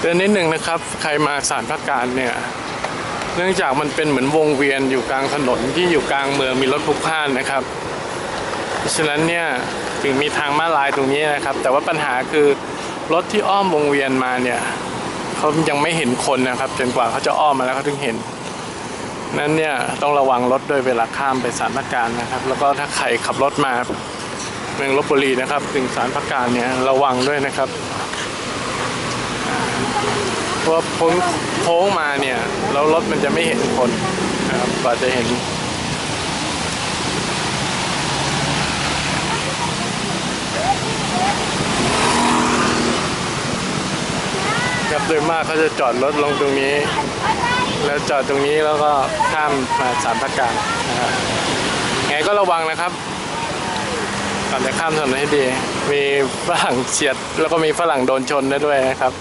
เตือนนิดหนึ่งนะครับ ใครมาสารพักการเนี่ย เนื่องจากมันเป็นเหมือนวงเวียนอยู่กลางถนนที่อยู่กลางเมืองมีรถพลุกพล่านนะครับเพราะฉะนั้นเนี่ยถึงมีทางม้าลายตรงนี้นะครับ แต่ว่าปัญหาคือรถที่อ้อมวงเวียนมาเนี่ยเขายังไม่เห็นคนนะครับจนกว่าเขาจะอ้อมมาแล้วเขาถึงเห็นนั้นเนี่ยต้องระวังรถด้วยเวลาข้ามไปสารพักการนะครับ แล้วก็ถ้าใครขับรถมาเมืองลบบุรีนะครับ ถึงสารพักการเนี่ยระวังด้วยนะครับ เพราะพ้นโค้งมาเนี่ยแล้วรถมันจะไม่เห็นคนนะครับกว่าจะเห็นครับโดยมากเขาจะจอดรถลงตรงนี้ แล้วจอดตรงนี้แล้วก็ข้ามมาสามพักกลางนะครับไงก็ระวังนะครับก่อนจะข้ามถนนให้ดี มีฝรั่งเฉียด แล้วก็มีฝรั่งโดนชนได้ด้วยนะครับ